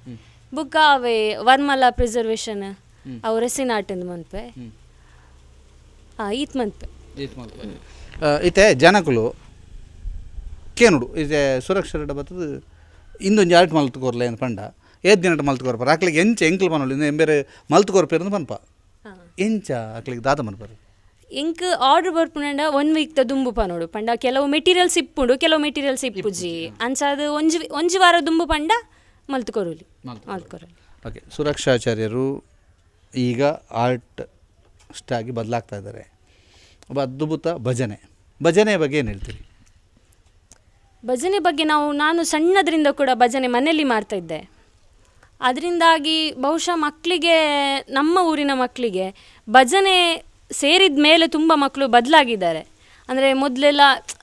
ಬುಕ್ಕ ಅವೇ ವರ್ಮಲ ಪ್ರಿಸರ್ವೇಶನ್ ಅವು ರೆಸಿನ್ ಆಟಂದು ಮನ್ಪೆ ಹಾಂ ಈತ್ ಮನ್ಪೆ. ಇತ್ತೆ ಜನಕುಲು ಕೇನುಡು ಸುರಕ್ಷ ಸುರಕ್ಷರ ಬತ್ತದು ಇಂದೊಂದು ಆರ್ಟ್ ಮಲ್ತುಕೋರ್ಲೆ ಅಂತ ಪಂಡ. ಏತ್ ದಿನ ಮಲ್ತುಕೋರ್ಪಾರ ಆಕ್ಲಿಗೆ ಎಂಚ ಎಂಕ್ಲು ಪನೋಳು ಇನ್ನು ಎಂಬೇರೆ ಮಲ್ತುಕೋರ್ಪೇರು ಪನ್ಪ ಹಾಂ. ಎಂಚ ಆಕ್ಲಿಗೆ ದಾದ ಮನ್ಪರು? ಇಂಕ್ ಆರ್ಡರ್ ಬರ್ಪುಂಡ ಒನ್ ವೀಕ್ ದ ದುಂಬು ಪನೋಡು ಪಂಡ. ಕೆಲವು ಮೆಟೀರಿಯಲ್ಸ್ ಇಪ್ಪುಂಡು ಕೆಲವು ಮೆಟೀರಿಯಲ್ಸ್ ಇಪ್ಪುಜಿ. ಅಂಚಾದ ಒಂಜಿ ಒಂಜಿ ವಾರ ದುಂಬು ಪಂಡ ಮಲ್ತುಕೊರುಲಿ. ಓಕೆ ಸುರಕ್ಷಾಚಾರ್ಯರು ಈಗ ಆರ್ಟ್ ಸ್ಟಾಗಿ ಬದಲಾಗ್ತಾ ಇದ್ದಾರೆ. ಒಬ್ಬ ಅದ್ಭುತ ಭಜನೆ. ಭಜನೆ ಬಗ್ಗೆ ಏನು ಹೇಳ್ತೀರಿ? ಭಜನೆ ಬಗ್ಗೆ ನಾವು ನಾನು ಸಣ್ಣದರಿಂದ ಕೂಡ ಭಜನೆ ಮನೆಯಲ್ಲಿ ಮಾಡ್ತಾ ಇದ್ದೆ. ಅದರಿಂದಾಗಿ ಬಹುಶಃ ಮಕ್ಕಳಿಗೆ ನಮ್ಮ ಊರಿನ ಮಕ್ಕಳಿಗೆ ಭಜನೆ ಸೇರಿದ ಮೇಲೆ ತುಂಬ ಮಕ್ಕಳು ಬದಲಾಗಿದ್ದಾರೆ. ಅಂದರೆ ಮೊದಲೆಲ್ಲ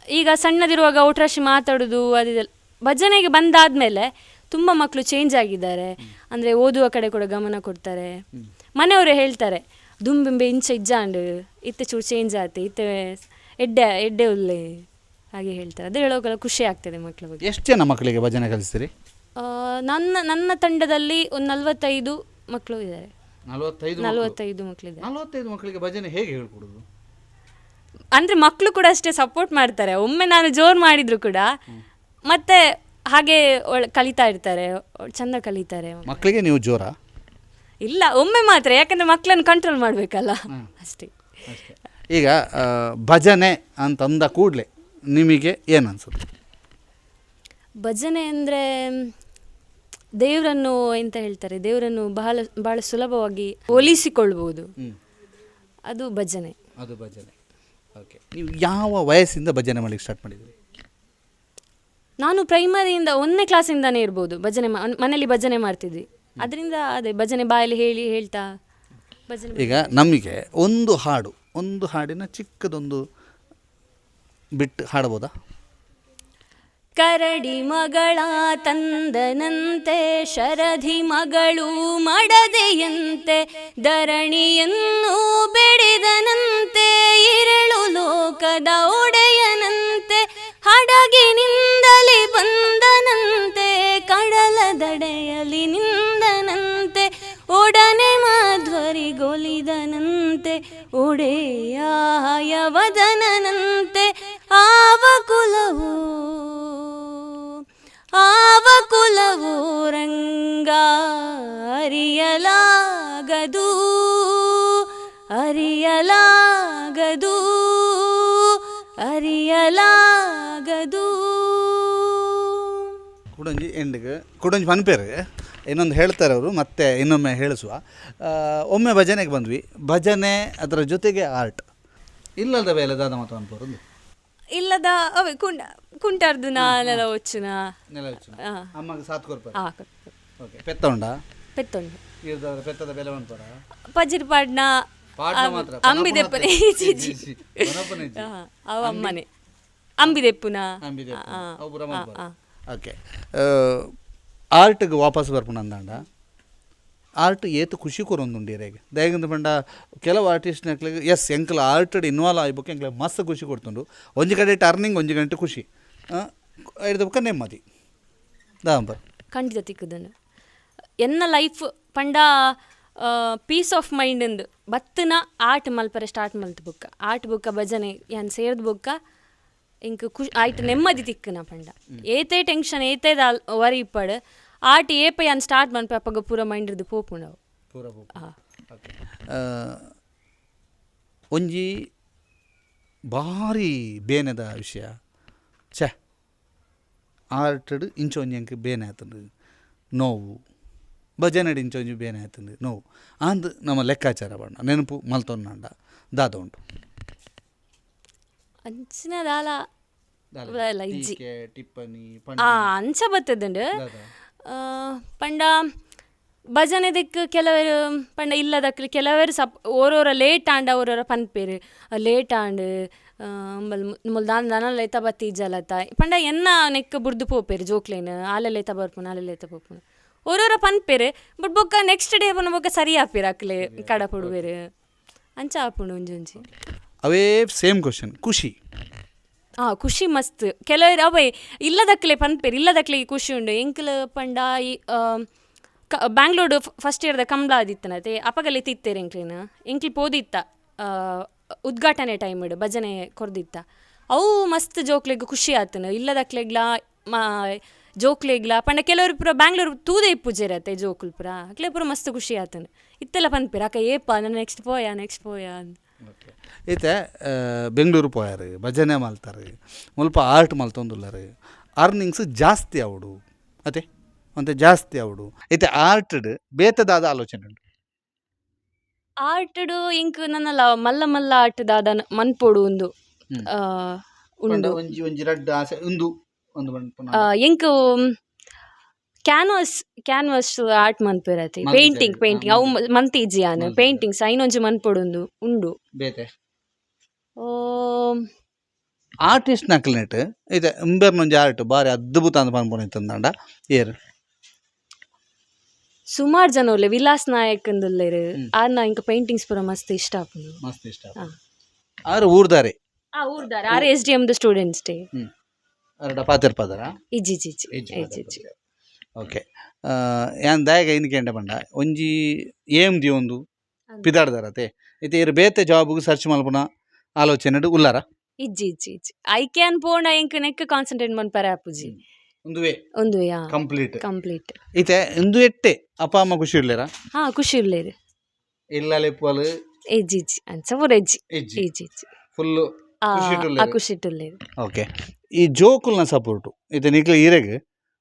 ಈಗ ಸಣ್ಣದಿರುವಾಗ ಔಟ್ರಾಶಿ ಮಾತಾಡೋದು ಅದಿದೆಲ್ಲ ಭಜನೆಗೆ ಬಂದಾದಮೇಲೆ ತುಂಬ ಮಕ್ಕಳು ಚೇಂಜ್ ಆಗಿದ್ದಾರೆ. ಅಂದರೆ ಓದುವ ಕಡೆ ಕೂಡ ಗಮನ ಕೊಡ್ತಾರೆ. ಮನೆಯವರೇ ಹೇಳ್ತಾರೆ ದುಂಬಿಂಬೆ ಇಂಚ ಇಜ್ಜಾಂಡು ಇತ್ತೆ ಚೂರು ಚೇಂಜ್ ಆಯ್ತು ಇತ್ತೆ ಎಡ್ಡೆ ಎಡ್ಡೆ ಉಲ್ಲೆ ಹಾಗೆ ಹೇಳ್ತಾರೆ. ಅದು ಹೇಳೋಕೆಲ್ಲ ಖುಷಿ ಆಗ್ತದೆ ಮಕ್ಕಳ ಬಗ್ಗೆ. ಎಷ್ಟು ಜನ ಮಕ್ಕಳಿಗೆ ಭಜನೆ ಕಲಿಸ್ತೀರಿ? ಆ, ನನ್ನ ನನ್ನ ತಂಡದಲ್ಲಿ ಒಂದು ನಲವತ್ತೈದು ಮಕ್ಕಳು ಇದ್ದಾರೆ. ನಲವತ್ತೈದು ನಲವತ್ತೈದು ಮಕ್ಕಳಿದ್ದಾರೆ ನಲವತ್ತೈದು ಮಕ್ಕಳಿಗೆ ಭಜನೆ ಹೇಗೆ ಹೇಳ್ಕೊಡೋದು? ಅಂದರೆ ಮಕ್ಕಳು ಕೂಡ ಅಷ್ಟೇ ಸಪೋರ್ಟ್ ಮಾಡ್ತಾರೆ. ಒಮ್ಮೆ ನಾನು ಜೋರ್ ಮಾಡಿದ್ರು ಕೂಡ ಮತ್ತೆ ಹಾಗೆ ಕಲಿತಾ ಇರ್ತಾರೆ ಚಂದ ಕಲಿತಾರೆ ಮಕ್ಕಳಿಗೆ ನೀವು ಜೋರ? ಇಲ್ಲ ಒಮ್ಮೆ ಮಾತ್ರ ಯಾಕಂದ್ರೆ ಮಕ್ಕಳನ್ನು ಕಂಟ್ರೋಲ್ ಮಾಡಬೇಕಲ್ಲ. ಅಷ್ಟೇ. ಈಗ ಆ, ಭಜನೆ ಅಂತಂದ ಕೂಡಲೇ ನಿಮಗೆ ಏನು ಅನ್ಸುತ್ತೆ ಭಜನೆ ಅಂದರೆ ದೇವರನ್ನು ಎಂತ ಹೇಳ್ತಾರೆ ದೇವರನ್ನು ಬಹಳ ಬಹಳ ಸುಲಭವಾಗಿ ಹೋಲಿಸಿಕೊಳ್ಬೋದು ಅದು ಭಜನೆ. ಅದು ಭಜನೆ. ಓಕೆ ನೀವು ಯಾವ ವಯಸ್ಸಿಂದ ಭಜನೆ ಮಾಡಲಿಕ್ಕೆ ಸ್ಟಾರ್ಟ್ ಮಾಡಿದ್ರಿ? ನಾನು ಪ್ರೈಮರಿಯಿಂದ ಒಂದನೇ ಕ್ಲಾಸಿಂದಾನೇ ಇರ್ಬೋದು. ಭಜನೆ ಮಾ- ಮನೇಲಿ ಭಜನೆ ಮಾಡ್ತಿದ್ವಿ. ಅದರಿಂದ ಅದೇ ಭಜನೆ ಬಾಯಲ್ಲಿ ಹೇಳಿ ಹೇಳ್ತಾ ಭಜನೆ ಈಗ ನಮಗೆ ಒಂದು ಹಾಡು ಒಂದು ಹಾಡಿನ ಚಿಕ್ಕದೊಂದು ಬಿಟ್ಟು ಹಾಡ್ಬೋದಾ? ಕರಡಿ ಮಗಳ ತಂದನಂತೆ, ಶರಧಿ ಮಗಳು ಮಡದೆಯಂತೆ, ಧರಣಿಯನ್ನು ಬೆಳೆದನಂತೆ, ಇರಳು ಲೋಕದ ಒಡೆಯನಂತೆ, ಹಡಗಿನಿಂದಲೇ ಬಂದನಂತೆ ಕಡಲ ದಡೆಯಲಿ ನಿಂದನಂತೆ, ಒಡನೆ ಮಾಧ್ವರಿಗೊಲಿದನಂತೆ ಒಡೆಯ ವದನನಂತೆ ಆವ ಕುಲವು ಆವ ಕುಲವು ರಂಗ ಅರಿಯಲಾಗದು ಅರಿಯಲಾಗದು ಅರಿಯಲಾಗದು. ಕುಡಂಜಿ ಎಂಡ್ಗೆ ಕುಡಂಜಿ ಪನ್ಪೇರು ಇನ್ನೊಂದು ಹೇಳ್ತಾರೆ ಅವರು ಮತ್ತೆ ಇನ್ನೊಮ್ಮೆ ಹೇಳಿಸುವ. ಒಮ್ಮೆ ಭಜನೆಗೆ ಬಂದ್ವಿ. ಭಜನೆ ಅದರ ಜೊತೆಗೆ ಆರ್ಟ್ ಇಲ್ಲದ ಬೇಲೆ ದಾದ ಮಾತು ಅನ್ಪೋರು ಇಲ್ಲದ అవి కుంట కుంటార్దునా ನೆಲ వచ్చిన నెల వచ్చిన అమ్మకి సాత్ కొరపారు ಪೆತ್ತದ ಬೆಲೆ ಪಜಿರ್ ಪಾಡ್ನ ಅಂಬಿದೆಪ್ಪನ ಅವ ಅಮ್ಮನೆ. ಅಂಬಿದೆಪ್ಪುನ ಅಂಬಿದೆಪ್ಪು ಓಕೆ. ಆರ್ಟ್ಗೆ ವಾಪಸ್ ಬರ್ಪುನ ಅಂದಾಂಡ ಆರ್ಟ್ ಏತು ಖುಷಿ ಕೊರೊಂದುಂಡು ಇರೆಗೆ ದಯಗಿಂದ ಪಂಡ ಕೆಲವು ಆರ್ಟಿಸ್ಟ್ನಕ್ಲಿಗೆ ಎಸ್ ಎಂಕಲ ಆರ್ಟ್ ಇನ್ವಾಲ್ವ್ ಆಗ್ಬೇಕು ಎಂಕ್ಲೆ ಮಸ್ತ್ ಖುಷಿ ಕೊಡ್ತುಂಡು. ಒಂಜಿ ಕಡೆ ಟರ್ನಿಂಗ್ ಒಂಜಿ ಗಂಟೆ ಖುಷಿ. ಬುಕ್ಕ ನೆಮ್ಮದಿ. ದಾಂಬರ್ ಖಂಡಿತ ತಿಕ್ಕುದನ್ನು ಎನ್ನ ಲೈಫ್ ಪಂಡ ಪೀಸ್ ಆಫ್ ಮೈಂಡ್ ಎಂದು ಬತ್ತನ ಆರ್ಟ್ ಮಲ್ಪರೆ ಸ್ಟಾರ್ಟ್ ಮಲ್ತು ಬುಕ್ಕ. ಆರ್ಟ್ ಬುಕ್ಕ ಭಜನೆ ಯಾನ್ ಸೇರ್ದು ಬುಕ್ಕ ಇಂಕ್ ಖುಷಿ ಆಯ್ತು ನೆಮ್ಮದಿ ತಿಕ್ಕನ ಪಂಡ. ಏತೇ ಟೆನ್ಷನ್ ಏತೇ ವರಿ ಇಪ್ಪಡ್ ಏಪ ಅನ್ ಸ್ಟಾರ್ಟ್ ಮನ್ಪೆ ಪಪ್ಪಗ ಪೂರ ಮೈಂಡ್ ಇರ್ದು ಪೋಪು ನಾವು ಪೂರ. ಆ. ಓಕೆ ಒಂಜಿ ಭಾರಿ ಬೇನೆದ ವಿಷಯ. ಛೆ ಆರ್ಟಡ್ ಇಂಚೊಂಜಿ ಅಂಕ ಬೇನೆ ಆತಂದು ನೋವು. ಭಜನಡಿ ಇಂಚೊಂಜಿ ಬೇನೆ ಆತಂದು ನೋವು. ಅಂದ್ ನಮ್ಮ ಲೆಕ್ಕಾಚಾರ ಬಣ್ಣ ನೆನಪು ಮಲ್ತೊಂಡ ದಾದ ಉಂಟು. ಅಂಚಿನ ದಾಲ. ಇಲ್ಲ, ಇಜ್ಜಿ. ಟೀಕೆ, ಟಿಪ್ಪಣಿ ಆ ಅಂಚ ಬತ್ತದಂಡು ದಾದ. ಪಂಡ ಭಜನೆ ದಿಕ್ ಕೆಲವರು ಪಂಡ ಇಲ್ಲದಕ್ಕೆ ಕೆಲವರು ಸಪ್ ಓರೋರ ಲೇಟ್ ಆಂಡ ಓರೋರ ಪನ್ಪೇರು. ಲೇಟ್ ಆಂಡ್ ಮುಲ್ ದಾನ್ ದಾನ ಲೇತ ಬತ್ತಿ ಜಲತ. ಪಂಡ ಎನ್ನ ನೆಕ್ ಬುರ್ದು ಪೋಪೇರು ಜೋಕ್ಲೇನು ಆಲೆ ಲೇತ ಬರ್ಪುನ ಆಲೆ ಲೇತ ಪೋಪುನ ಓರೋರ ಪನ್ಪೇರು ಬಟ್ ಬೊಕ್ಕ ನೆಕ್ಸ್ಟ್ ಡೇ ಬನ್ನ ಬೊಕ್ಕ ಸರಿ ಆಪೇರು ಅಕ್ಲೆ ಕಡ ಪುಡುವೇರು. ಅಂಚ ಆಪುಂಡು ಒಂಜಿ ಒಂಜಿ ಅವೇ ಸೇಮ್ ಕ್ವಶನ್ ಖುಷಿ. ಆ, ಖುಷಿ ಮಸ್ತ್. ಕೆಲವರು, ಅವೇ ಇಲ್ಲದಕ್ಲೆ ಪನ್ಪೇರು ಇಲ್ಲದಕ್ಲೆ ಖುಷಿ ಉಂಡು. ಎಂಕಲ್ ಪಂಡ ಈ ಕ, ಬ್ಯಾಂಗ್ಳೂರು ಫಸ್ಟ್ ಇಯರ್ದ ಕಂಬ್ಳ ಆದಿತ್ತನತೆ ಅಪಗಲೆ ತಿತ್ತೇರು ಎಂಕ್ಲಿನ. ಎಂಕ್ಲಿ ಪೋದಿತ್ತ ಉದ್ಘಾಟನೆ ಟೈಮ್ ಇಡು, ಭಜನೆ ಕೊರ್ದಿತ್ತ. ಅವು ಮಸ್ತ್ ಜೋಕ್ಲೆಗ್ ಖುಷಿ ಆತನ. ಇಲ್ಲದಕ್ಲೆಗ್ಲ ಮಾ, ಜೋಕ್ಲೆಗ್ಲ, ಪಂಡ ಕೆಲವರು ಪುರ ಬ್ಯಾಂಗ್ಳೂರು ತೂದೆ ಇಪ್ಪುಜೆರತ್ತೆ ಜೋಕುಲ್ ಪುರ. ಅಕ್ಲೆ ಪುರ ಮಸ್ತ್ ಖುಷಿ ಆತನ. ಇತ್ತೆಲ್ಲ ಪನ್ಪೇರು ಅಕ್ಕ ಏಪ ನಾನು ನೆಕ್ಸ್ಟ್ ಪೋಯ ನೆಕ್ಸ್ಟ್ ಪೋಯ ಅಂತ ಈತೆ ಬೆಂಗಳೂರು ಪೋಯಾರ ಭಜನೆ ಮಲ್ತಾರೆ ಮುಲ್ಪ ಆರ್ಟ್ ಮಲ್ತೊಂದುಲ್ಲರು ಅರ್ನಿಂಗ್ಸ್ ಜಾಸ್ತಿ ಅವಡು ಅದೇ ಅಂತ ಜಾಸ್ತಿ ಅವಡು. ಈತೆ ಆರ್ಟ್ಡ್ ಬೇತದಾದ ಆಲೋಚನೆ ಉಂಟು. ಆರ್ಟ್ಡು ಇಂಕ್ ನನ್ನ ಮಲ್ಲ ಮಲ್ಲ ಆಟದಾದ ಮನ್ಪೋಡು ಒಂದು ಉಂಡು. ಒಂಜಿ ಒಂಜಿ ರಡ್ಡ ಆಸೆ ಒಂದು ಒಂದು ಎಂಕ್ ಕ್ಯಾನ್ವಾಸ್ ಕ್ಯಾನ್ವಾಸ್ ಆರ್ಟ್ ಮನ್ಪೇರತಿ ಮಲ್ತಿಜಿ ಪೇಂಟಿಂಗ್. ಪೇಂಟಿಂಗ್ ಅವು ಮಂತಿಜಿ ಆನ್ ಮಲ್ತಿಜಿ. ಪೇಂಟಿಂಗ್ ಐನೊಂಜಿ ಮನ್ಪೊಡು ಉಂಡು. ಬೇತೆ? ಓ, ಆರ್ಟಿಸ್ಟ್ ನಕ್ಲೆಟ್ ಇದೆ ಇಂಬೆರ್ನೊಂಜಿ ಆರ್ಟ್ ಬಾರಿ ಅದ್ಭುತ ಅಂತ ಪನ್ಪೊನಿತ್ತಂದಾಂಡ ಏರ್. ಸುಮಾರ್ ಜನ ಉಲ್ಲೆ ವಿಲಾಸ್ ನಾಯಕ್ ಅಂದುಲ್ಲೆರ್ ಹ್ಮ್. ಆರ್ನ ಇಂಕ ಪೇಂಟಿಂಗ್ಸ್ ಪೂರ ಮಸ್ತ್ ಇಷ್ಟ ಆಪುಂಡು. ಮಸ್ತ್ ಇಷ್ಟ ಆ. ಆರು ಊರ್ದಾರೆ? ಆ ಊರ್ದಾರ. ಆರ್ ಎಸ್ ಡಿ ಎಂ ದ ಸ್ಟೂಡೆಂಟ್ಸ್ ಡೇ. ಪಾತರ್ ಪದರ ಪಾತಿರ್ಪದರ? ಇಜ್ಜಿ ಇಜ್ಜಿ ಇಜ್ಜಿ ಇಜ್ಜಿ ಓಕೆ ಯಾನ್ ದಾಯಗ ಇನ್ಕೆಂಡ ಪಂಡ ಒಂಜಿ ಏಮ್ ದಿ ಒಂದು ಪಿದಾಡ್ದಾರತೆ ಇತ್ತೆ ಇರು ಬೇತೆ ಜಾಬ್ಗೆ ಸರ್ಚ್ ಮಲ್ಪುನ ಆಲೋಚನೆ ಉಲ್ಲಾರ ಇಜ್ಜಿ ಇಜ್ಜಿ ಇಜ್ಜಿ. ಐ ಕ್ಯಾನ್ ಪೋಂಡ ಇಂಕ್ ನೆಕ್ ಕಾನ್ಸಂಟ್ರೇಟ್ ಮನ್ಪರೆ ಅಪ್ಪುಜಿ ಒಂದು ವೇ? ಒಂದು ಯಾ ಕಂಪ್ಲೀಟ್ ಕಂಪ್ಲೀಟ್ ಇತ್ತೆ ಇಂದು ಎಟ್ಟೆ? ಅಪ್ಪ ಅಮ್ಮ ಖುಷಿ ಇರ್ಲೇರ? ಹಾ ಖುಷಿ ಇರ್ಲೇರು. ಇಲ್ಲಲೆ ಲೆಪ್ಪಲು ಎಜ್ಜಿ ಇಜ್ಜಿ. ಅಂಚ ಪೂರ ಎಜ್ಜಿ ಇಜ್ಜಿ. ಇಜ್ಜಿ ಫುಲ್ಲು ಆ ಖುಷಿ ಆ ಇಟ್ಟುಲ್ಲೇರು. ಓಕೆ ಈ ಜೋಕುಲ್ನ ಸಪೋರ್ಟು ಇದು ನಿಕ್ಲ ಈರೆಗ್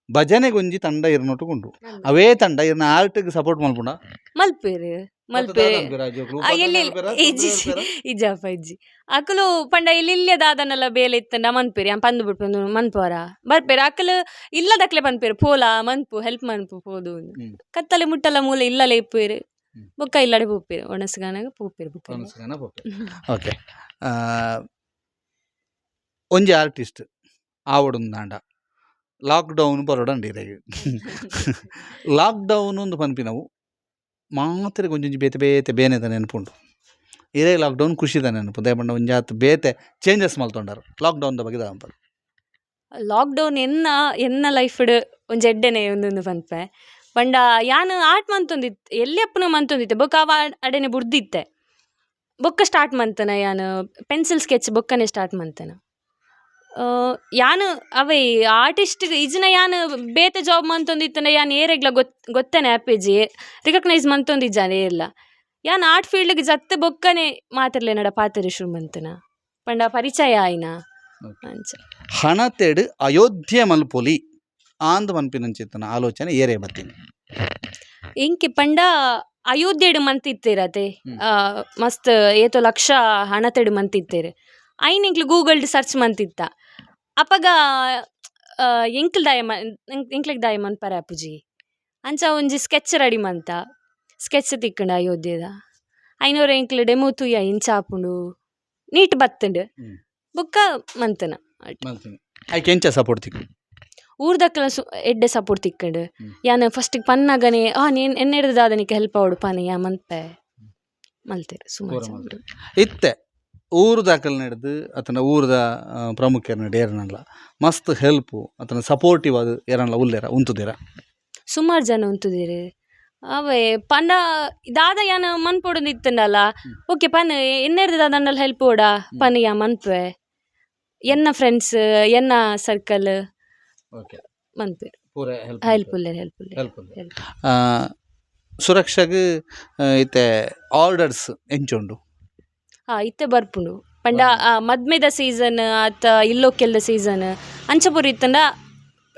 ಭಜನೆಗೆ ಒಂಜಿ ತಂಡ ಇರ್ನೊಟ್ಟುಕೊಂಡು ಅವೇ ತಂಡ ಇರ್ನ ಆರ್ಟ್ಗೆ ಸಪೋರ್ಟ್ ಮಲ್ಪುಂಡ? ಮಲ್ಪೇರು ಮಲ್ಪೇರು ಆ, ಎಲ್ಲಿ ಇಜ್ಜಿ ಇಜ್ಜಪ್ಪ ಇಜ್ಜಿ ಅಕಲು ಪಂಡ ಇಲ್ಲಿ ಇಲ್ಲೇ ದಾದನೆಲ್ಲ ಬೇಲೆ ಇತ್ತಂಡ ಮನ್ಪೇರಿ ಆ ಪಂದು ಬಿಡ್ಪಂದು ಮನ್ಪೋರ ಬರ್ಪೇರಿ ಅಕಲು ಇಲ್ಲದಕ್ಲೆ ಪನ್ಪೇರು ಪೋಲ ಮನ್ಪು ಹೆಲ್ಪ್ ಮನ್ಪು ಪೋದು ಕತ್ತಲೆ ಮುಟ್ಟಲ ಮೂಲ ಇಲ್ಲಲೆ ಇಪ್ಪೇರು. ಬೊಕ್ಕ ಇಲ್ಲಡೆ ಪೋಪೇರು ಒಣಸ್ಗಾನಾಗ ಪೋಪೇರು ಬುಕ್ಕ ಓಕೆ. ಒಂಜಿ ಆರ್ಟಿಸ್ಟ್ ಆವಡುಂದಾಂಡ ಲಾಕ್ಡೌನ್ ಬರೋಡಂಡಿ ಲಾಕ್ ಲಾಕ್ಡೌನ್ ಒಂದು ಪನ್ಪಿನವು ಮಾತ್ರ ಒಂಜೊಂಜಿ ಬೇತೆ ಬೇತೆ ಬೇನೆದ ನೆನಪುಂಡು ಇರೇ ಲಾಕ್ಡೌನ್ ಖುಷಿದ ನೆನಪು. ದಯಪಂಡ ಒಂಜಿ ಆತು ಬೇತೆ ಚೇಂಜಸ್ ಮಲ್ತೊಂಡಾರು. ಲಾಕ್ಡೌನ್ದ ಬಗ್ಗೆ ದಾಂಪರು ಲಾಕ್ಡೌನ್ ಎನ್ನ ಎನ್ನ ಲೈಫ್ಡ್ ಒಂಜಿ ಎಡ್ಡೆನೆ ಒಂದೊಂದು ಪನ್ಪೆ ಪಂಡ ಯಾನು ಆಟ್ ಮಂತೊಂದಿತ್ತೆ ಎಲ್ಲಿ ಅಪ್ಪನ ಮಂತೊಂದಿತ್ತೆ? ಬೊಕ್ಕ ಅವ ಅಡೆನೆ ಬುಡ್ದಿತ್ತೆ. ಬೊಕ್ಕ ಸ್ಟಾರ್ಟ್ ಮಂತನ, ಯಾನು ಪೆನ್ಸಿಲ್ ಸ್ಕೆಚ್ ಬೊಕ್ಕನೆ ಸ್ಟಾರ್ಟ್ ಮಂತನ. ಯಾನ್ ಅವೇ ಆರ್ಟಿಸ್ಟ್ ಇಜ್ನ ಯಾನ್ ಬೇತೆ ಜಾಬ್ ಮಂತೊಂದಿತ್ತನ ಯಾನ್ ಏರೆಗ್ಲ ಗೊತ್ ಗೊತ್ತನೆ ಆಪೇಜಿ ರಿಕಗ್ನೈಸ್ ಮಂತೊಂದಿಜ್ಜಾನೆ ಏರ್ಲ ಯಾನ್ ಆರ್ಟ್ ಫೀಲ್ಡ್ಗೆ ಜತ್ತೆ ಬೊಕ್ಕನೆ ಮಾತಿರ್ಲೇನಡ ಪಾತೆರೆ ಶುರು ಮಂತನ ಪಂಡ ಪರಿಚಯ ಆಯ್ನ? ಅಂಚ. ಹಣತೆಡ್ ಅಯೋಧ್ಯೆ ಮಲ್ಪೊಲಿ ಆಂದ್ ಪನ್ಪಿನಂಚಿತ್ತನ ಆಲೋಚನೆ ಏರೆ ಬತ್ತೀನಿ ಇಂಕಿ ಪಂಡ ಅಯೋಧ್ಯೆಡು ಮಂತಿತ್ತಿರತೆ ಮಸ್ತ್ ಏತೋ ಲಕ್ಷ ಹಣ ತೆಡು ಮಂತಿತ್ತೇರು. ಐನ್ ಗೂಗಲ್ ಗೂಗಲ್ಡ್ ಸರ್ಚ್ ಮಂತಿತ್ತ? ಅಪಗ ಎಂಕ್ಲ್ ದಾಯ ಎಂಕ್ಲಿಗ್ ದಾಯ ಪರ ಅಪ್ಪುಜಿ ಅಂಚ ಒಂಜಿ ಸ್ಕೆಚ್ ರೆಡಿ ಮಂತ. ಸ್ಕೆಚ್ ತಿಕ್ಕುಂಡು ಅಯೋಧ್ಯೆದ. ಐನೂರು ಎಂಕ್ಲ್ ಡೆಮೋ ತುಯ್ಯ ಇಂಚ ಆಪುಂಡು. ನೀಟ್ ಬತ್ತಂಡು. ಬುಕ್ಕ ಮಂತನ. ಐಕೆ ಎಂಚ ಸಪೋರ್ಟ್ ತಿಕ್ಕು? ಊರ್ದಕ್ಕಲ ಸು ಎಡ್ಡೆ ಸಪೋರ್ಟ್ ತಿಕ್ಕಂಡು. ಯಾನ ಫಸ್ಟಿಗೆ ಪನ್ನಗನೆ ಆ ನೀನ್ ಎನ್ನೆಡ್ದು ದಾದನಿಗೆ ಹೆಲ್ಪ್ ಅವಡು ಪಾನೆ ಯಾ ಮಂತ್. ಮಲ್ತೆ ಸುಮಾರು. ಇತ್ತೆ. ಊರು ದಾಖಲೆ ನಡೆದು ಅತನ ಊರದ ಆ, ಪ್ರಮುಖರು ನಡೆ ಏರನಲ್ಲ. ಮಸ್ತ್ ಹೆಲ್ಪು ಅತನ ಸಪೋರ್ಟಿವ್ ಅದು ಏರನಲ್ಲ ಉಲ್ಲೇರ ಉಂತುದೇರ. ಸುಮಾರು ಜನ ಉಂತುದಿರು. ಅವೇ ಪಂಡ ದಾದ ಯಾನ ಮನ್ಪೊಡೊಂದು ಇತ್ತಂಡಲ್ಲ ಓಕೆ ಪನ್ ಎನ್ನೆರ್ದು ಹೆಲ್ಪ್ ಓಡ ಪನ್ ಯಾ ಮನ್ಪೆ? ಎನ್ನ ಫ್ರೆಂಡ್ಸ್ ಎನ್ನ ಸರ್ಕಲ್ ಓಕೆ ಮನ್ಪೆ. ಪೂರ ಹೆಲ್ಪ್ ಹೆಲ್ಪ್ ಇತ್ತೆ ಆರ್ಡರ್ಸ್ ಎಂಚುಂಡು. ಇತ್ತೆ ಬರ್ಪುಂಡು ಪಂಡ ಮದ್ಮೆದ ಸೀಸನ್ ಇಲ್ಲೋ ಇಲ್ಲೊಕ್ಕೆಲ್ದ ಸೀಸನ್ ಅಂಚ ಪುರಿ ಇತ್ತಂಡ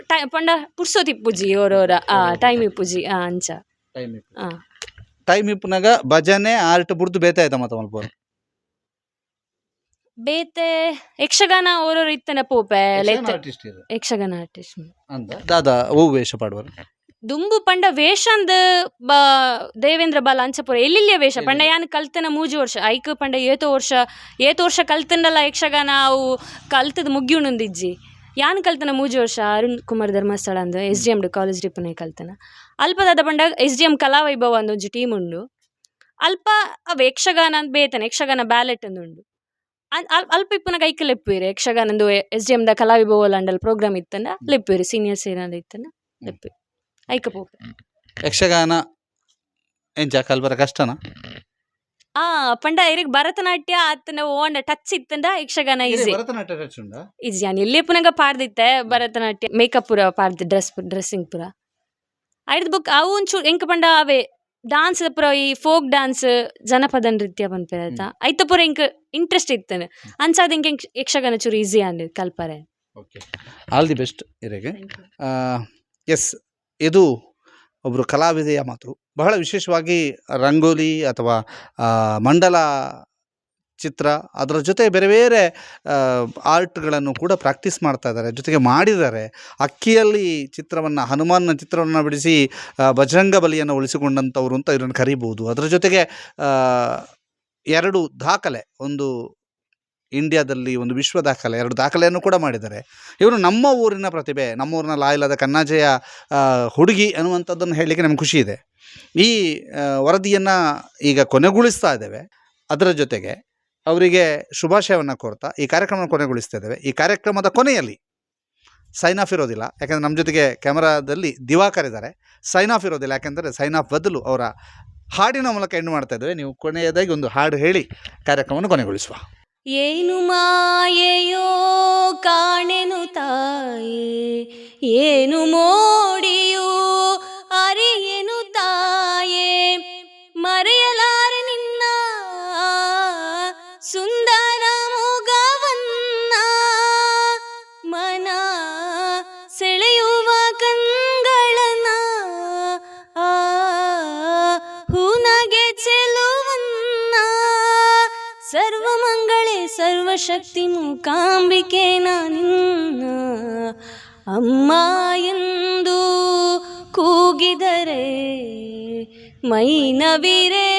ಟೈ ಪಂಡ ಪುರ್ಸೋತಿ ಇಪ್ಪುಜಿ ಓರೋರ ಆ ಟೈಮ್ ಪೂಜಿ ಆ ಅಂಚ. ಟೈಮ್ ಆ ಟೈಮ್ ಇಪ್ಪನಾಗ ಭಜನೆ ಆರ್ಟ್ ಬುಡ್ದು ಬೇತೆ ಆಯ್ತಾ ಮತ್ತೆ ಮಲ್ಪೋರು ಬೇತೆ ಯಕ್ಷಗಾನ ಓರೋರು ಇತ್ತನ ಪೋಪೆ ಯಕ್ಷಗಾನ ಆರ್ಟಿಸ್ಟ್ ಅಂತ ದಾದ ಓ ವೇಷ ಪಾಡುವರು. ದುಂಬು ಪಂಡ ವೇಷಂದ್ ಬ ದೇವೇಂದ್ರ ಬಾಲ ಅಂಚಪುರ ಎಲ್ಲಿಲ್ಯ ವೇಷ? ಪಂಡ ಯಾನ್ ಕಲ್ತನ ಮೂಜಿ ವರ್ಷ? ಐಕ್ ಪಂಡ ಏತೋ ವರ್ಷ ಏತು ವರ್ಷ ಕಲ್ತನಲ್ಲ ಯಕ್ಷಗಾನ ಅವು ಕಲ್ತದ ಮುಗ್ಯುಣಂದಿಜ್ಜಿ. ಯಾನ್ ಕಲ್ತನ ಮೂಜಿ ವರ್ಷ? ಅರುಣ್ ಕುಮಾರ್ ಧರ್ಮಸ್ಥಳ ಅಂದ್ ಎಸ್ ಡಿ ಎಂ ಡು ಕಾಲೇಜ್ ಡಿಪುನೆ ಕಲ್ತನ. ಅಲ್ಪದಾದ ಪಂಡ ಎಸ್ ಡಿ ಎಂ ಕಲಾವೈಭವ ಅಂದ್ ಒಂಜಿ ಟೀಮ್ ಉಂಡು. ಅಲ್ಪ ಅವ ಯಕ್ಷಗಾನ ಅಂತ ಬೇತನ ಯಕ್ಷಗಾನ ಬ್ಯಾಲೆಟ್ ಅಂದ್ ಅಲ್- ಅಲ್ಪ ಇಪ್ಪುನ ಐಕ್ ಲೆಪ್ಪುವೆರು ಯಕ್ಷಗಾನಂದು ಎಸ್ ಡಿ ಎಂ ದ ಕಲಾವಿಭವ ಲಂಡಲ್ ಪ್ರೋಗ್ರಾಮ್ ಇತ್ತಂಡ ಲೆಪ್ಪುವೆರು ಸೀನಿಯರ್ ಏನಾದ್ರು ಇತ್ತಂಡ ಲೆಪ್ಪು ಐಕ ಪೋಪೆ ಯಕ್ಷಗಾನ ಎಂಚ ಕಲ್ಬರ ಕಷ್ಟನಾ? ಆ ಪಂಡ ಇರಿಗ್ ಭರತನಾಟ್ಯ ಆತನ ಓಂಡ ಟಚ್ ಇತ್ತಂಡ ಯಕ್ಷಗಾನ ಈಸಿ ಭರತನಾಟ್ಯ ಟಚ್ ಉಂಡಾ ಈಸಿ ಯಾನ್ ಇಲ್ಲಿ ಪುನಗ ಪಾಡ್ದಿತ್ತೆ ಭರತನಾಟ್ಯ ಮೇಕಪ್ ಪೂರ ಪಾರ್ದಿ ಡ್ರೆಸ್ ಡ್ರೆಸ್ಸಿಂಗ್ ಪೂರ. ಐದು ಬುಕ್ ಅವು ಒಂಚೂರು ಎಂಕ ಪಂಡ ಅವೆ ಡಾನ್ಸ್ ಪುರ ಈ ಫೋಕ್ ಡಾನ್ಸ್ ಜನಪದ ನೃತ್ಯ ಬಂದ್ಪೇರತ ಐತ ಪುರ ಇಂಕ ಇಂಟ್ರೆಸ್ಟ್ ಇತ್ತನ ಅನ್ಸಾದ ಎಂಕ ಯಕ್ಷಗಾನ ಚೂರು ಈಸಿ ಅಂದ್ ಕಲ್ಪರೆ. ಓಕೆ ಆಲ್ ದಿ ಬೆಸ್ಟ್ ಇರಗೆ. ಎಸ್ ಇದು ಒಬ್ಬರು ಕಲಾವಿದೆಯ ಮಾತು. ಬಹಳ ವಿಶೇಷವಾಗಿ ರಂಗೋಲಿ ಅಥವಾ ಮಂಡಲ ಚಿತ್ರ ಅದರ ಜೊತೆ ಬೇರೆ ಬೇರೆ ಆರ್ಟ್ಗಳನ್ನು ಕೂಡ ಪ್ರಾಕ್ಟೀಸ್ ಮಾಡ್ತಾ ಇದ್ದಾರೆ. ಜೊತೆಗೆ ಮಾಡಿದ್ದಾರೆ. ಅಕ್ಕಿಯಲ್ಲಿ ಚಿತ್ರವನ್ನು, ಹನುಮಾನ್ನ ಚಿತ್ರವನ್ನು ಬಿಡಿಸಿ ಬಜರಂಗ ಬಲಿಯನ್ನು ಉಳಿಸಿಕೊಂಡಂಥವ್ರು ಅಂತ ಇವ್ರನ್ನ ಕರಿಬೋದು ಅದರ ಜೊತೆಗೆ ಎರಡು ದಾಖಲೆ. ಒಂದು ಇಂಡಿಯಾದಲ್ಲಿ ಒಂದು ವಿಶ್ವ ದಾಖಲೆ, ಎರಡು ದಾಖಲೆಯನ್ನು ಕೂಡ ಮಾಡಿದ್ದಾರೆ. ಇವರು ನಮ್ಮ ಊರಿನ ಪ್ರತಿಭೆ, ನಮ್ಮ ಊರಿನ ಲಾಯಲಾದ ಕನ್ನಾಜೆಯ ಹುಡುಗಿ ಅನ್ನುವಂಥದ್ದನ್ನು ಹೇಳಲಿಕ್ಕೆ ನಮ್ಗೆ ಖುಷಿ ಇದೆ. ಈ ವರದಿಯನ್ನು ಈಗ ಕೊನೆಗೊಳಿಸ್ತಾ ಇದ್ದೇವೆ. ಅದರ ಜೊತೆಗೆ ಅವರಿಗೆ ಶುಭಾಶಯವನ್ನು ಕೋರ್ತಾ ಈ ಕಾರ್ಯಕ್ರಮವನ್ನು ಕೊನೆಗೊಳಿಸ್ತಾ ಇದ್ದೇವೆ. ಈ ಕಾರ್ಯಕ್ರಮದ ಕೊನೆಯಲ್ಲಿ ಸೈನ್ ಆಫ್ ಇರೋದಿಲ್ಲ, ಯಾಕಂದರೆ ನಮ್ಮ ಜೊತೆಗೆ ಕ್ಯಾಮರಾದಲ್ಲಿ ದಿವಾಕರ್ ಇದ್ದಾರೆ. ಸೈನ್ ಆಫ್ ಇರೋದಿಲ್ಲ, ಯಾಕೆಂದರೆ ಸೈನ್ ಆಫ್ ಬದಲು ಅವರ ಹಾಡಿನ ಮೂಲಕ ಎಂಡ್ ಮಾಡ್ತಾ ಇದ್ದೇವೆ. ನೀವು ಕೊನೆಯದಾಗಿ ಒಂದು ಹಾಡು ಹೇಳಿ ಕಾರ್ಯಕ್ರಮವನ್ನು ಕೊನೆಗೊಳಿಸುವ. ಏನು ಮಾಯೆಯೋ ಕಾಣೆನು ತಾಯೇ ಏನು ಮೋಡಿಯೋ ಸರ್ವಶಕ್ತಿ ಮೂಕಾಂಬಿಕೆ ನಾನಿನ್ನ ಅಮ್ಮ ಎಂದು ಕೂಗಿದರೆ ಮೈನವಿರೇಳುವುದು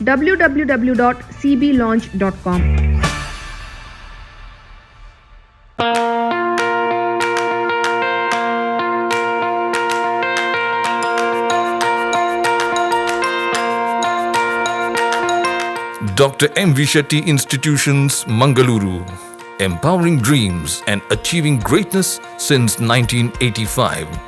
www.cblaunch.com. Dr. M Vishetti Institutions, Mangaluru. Empowering dreams and achieving greatness since 1985.